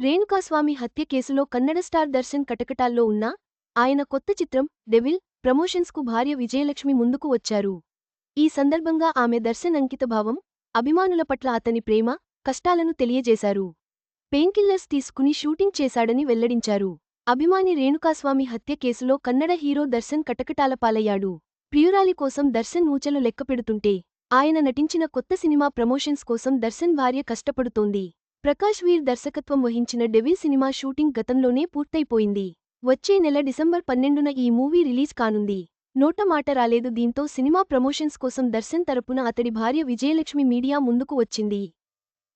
రేణుకాస్వామి హత్య కేసులో కన్నడ స్టార్ దర్శన్ కటకటాల్లో ఉన్న ఆయన కొత్త చిత్రం డెవిల్ ప్రమోషన్స్కు భార్య విజయలక్ష్మి ముందుకు వచ్చారు. ఈ సందర్భంగా ఆమె దర్శన్ అంకితభావం అభిమానుల పట్ల అతని ప్రేమ కష్టాలను తెలియజేశారు. పెయిన్కిల్లర్స్ తీసుకుని షూటింగ్ చేశాడని వెల్లడించారు. అభిమాని రేణుకాస్వామి హత్య కేసులో కన్నడ హీరో దర్శన్ కటకటాల పాలయ్యాడు. ప్రియురాలి కోసం దర్శన్ ఊచలు లెక్కపెడుతుంటే ఆయన నటించిన కొత్త సినిమా ప్రమోషన్స్ కోసం దర్శన్ భార్య కష్టపడుతోంది. ప్రకాష్ వీర్ దర్శకత్వం వహించిన డెవిల్ సినిమా షూటింగ్ గతంలోనే పూర్తయిపోయింది. వచ్చే నెల డిసెంబర్ పన్నెండున ఈ మూవీ రిలీజ్ కానుంది. నోట మాట రాలేదు దీంతో సినిమా ప్రమోషన్స్ కోసం దర్శన్ తరపున అతడి భార్య విజయలక్ష్మి మీడియా ముందుకు వచ్చింది.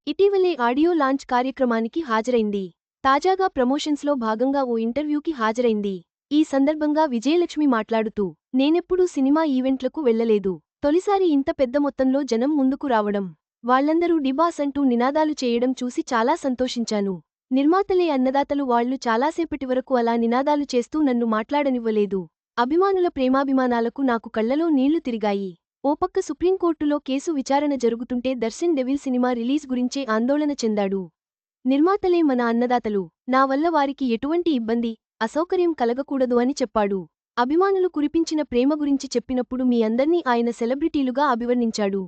ఇటీవలే ఆడియో లాంచ్ కార్యక్రమానికి హాజరైంది. తాజాగా ప్రమోషన్స్లో భాగంగా ఓ ఇంటర్వ్యూకి హాజరైంది. ఈ సందర్భంగా విజయలక్ష్మి మాట్లాడుతూ నేనెప్పుడూ సినిమా ఈవెంట్లకు వెళ్ళలేదు తొలిసారి ఇంత పెద్ద మొత్తంలో జనం ముందుకు రావడం వాళ్ళందరూ డిబాస్ అంటూ నినాదాలు చేయడం చూసి చాలా సంతోషించాను. నిర్మాతలే అన్నదాతలు వాళ్ళు చాలాసేపటి వరకు అలా నినాదాలు చేస్తూ నన్ను మాట్లాడనివ్వలేదు. అభిమానుల ప్రేమాభిమానాలకు నాకు కళ్ళలో నీళ్ళు తిరిగాయి. ఓపక్క సుప్రీంకోర్టులో కేసు విచారణ జరుగుతుంటే దర్శన్ డెవిల్ సినిమా రిలీజ్ గురించే ఆందోళన చెందాడు. నిర్మాతలే మన అన్నదాతలు. నా వల్ల వారికి ఎటువంటి ఇబ్బంది అసౌకర్యం కలగకూడదు అని చెప్పాడు. అభిమానులు కురిపించిన ప్రేమ గురించి చెప్పినప్పుడు మీ అందర్నీ ఆయన సెలబ్రిటీలుగా అభివర్ణించాడు.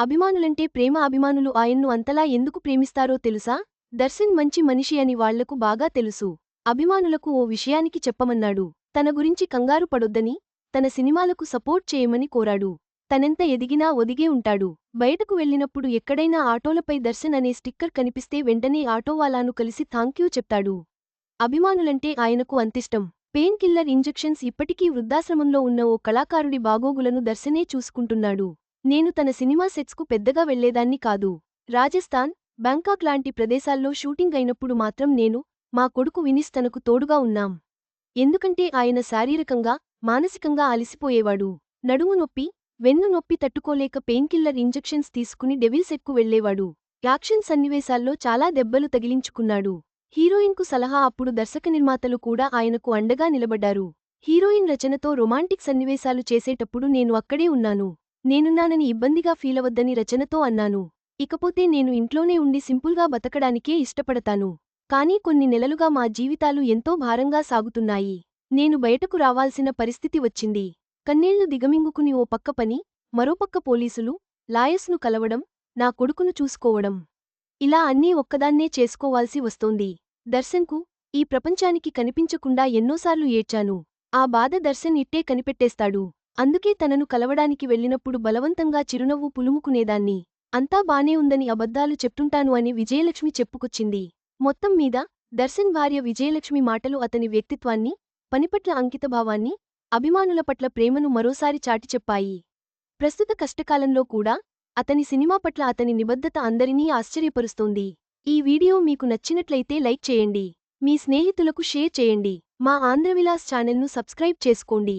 అభిమానులంటే ప్రేమ అభిమానులు ఆయన్ను అంతలా ఎందుకు ప్రేమిస్తారో తెలుసా? దర్శన్ మంచి మనిషి అని వాళ్ళకు బాగా తెలుసు. అభిమానులకు ఓ విషయానికి చెప్పమన్నాడు. తన గురించి కంగారు పడొద్దని తన సినిమాలకు సపోర్ట్ చేయమని కోరాడు. తనెంత ఎదిగినా ఒదిగే ఉంటాడు. బయటకు వెళ్ళినప్పుడు ఎక్కడైనా ఆటోలపై దర్శన్ అనే స్టిక్కర్ కనిపిస్తే వెంటనే ఆటోవాలాను కలిసి థాంక్యూ చెప్తాడు. అభిమానులంటే ఆయనకు అంతిష్టం. పెయిన్ కిల్లర్ ఇంజెక్షన్స్ ఇప్పటికీ వృద్ధాశ్రమంలో ఉన్న ఓ కళాకారుడి బాగోగులను దర్శనే చూసుకుంటున్నాడు. నేను తన సినిమా సెట్స్కు పెద్దగా వెళ్ళేదాన్ని కాదు. రాజస్థాన్ బ్యాంకాక్ లాంటి ప్రదేశాల్లో షూటింగ్ అయినప్పుడు మాత్రం నేను మా కొడుకు వినిస్ తనకు తోడుగా ఉన్నాం. ఎందుకంటే ఆయన శారీరకంగా మానసికంగా అలసిపోయేవాడు. నడుము నొప్పి వెన్ను నొప్పి తట్టుకోలేక పెయిన్కిల్లర్ ఇంజెక్షన్స్ తీసుకుని డెవిల్సెట్కు వెళ్ళేవాడు యాక్షన్ సన్నివేశాల్లో చాలా దెబ్బలు తగిలించుకున్నాడు. హీరోయిన్కు సలహా అప్పుడు దర్శక నిర్మాతలు కూడా ఆయనకు అండగా నిలబడ్డారు. హీరోయిన్ రచనతో రొమాంటిక్ సన్నివేశాలు చేసేటప్పుడు నేను అక్కడే ఉన్నాను. నేనున్నానని ఇబ్బందిగా ఫీలవద్దని రచనతో అన్నాను. ఇకపోతే నేను ఇంట్లోనే ఉండి సింపుల్గా బతకడానికే ఇష్టపడతాను. కానీ కొన్ని నెలలుగా మా జీవితాలు ఎంతో భారంగా సాగుతున్నాయి. నేను బయటకు రావాల్సిన పరిస్థితి వచ్చింది. కన్నీళ్ళు దిగమింగుకుని ఓ పక్క పని మరోపక్క పోలీసులు లాయర్స్ను కలవడం నా కొడుకును చూసుకోవడం. ఇలా అన్నీ ఒక్కదాన్నే చేసుకోవాల్సి వస్తోంది. దర్శన్కు ఈ ప్రపంచానికి కనిపించకుండా ఎన్నోసార్లు ఏడ్చాను. ఆ బాధ దర్శన్ ఇట్టే కనిపెట్టేస్తాడు. అందుకే తనను కలవడానికి వెళ్ళినప్పుడు బలవంతంగా చిరునవ్వు పులుముకునేదాన్ని. అంతా బానే ఉందని అబద్ధాలు చెప్తుంటాను అని విజయలక్ష్మి చెప్పుకొచ్చింది. మొత్తం మీద దర్శన్ భార్య విజయలక్ష్మి మాటలు అతని వ్యక్తిత్వాన్ని పనిపట్ల అంకితభావాన్ని అభిమానుల పట్ల ప్రేమను మరోసారి చాటి చెప్పాయి. ప్రస్తుత కష్టకాలంలో కూడా అతని సినిమా పట్ల అతని నిబద్ధత అందరినీ ఆశ్చర్యపరుస్తోంది. ఈ వీడియో మీకు నచ్చినట్లయితే లైక్ చేయండి. మీ స్నేహితులకు షేర్ చేయండి. మా ఆంధ్రవిలాస్ ఛానల్ను సబ్స్క్రైబ్ చేసుకోండి.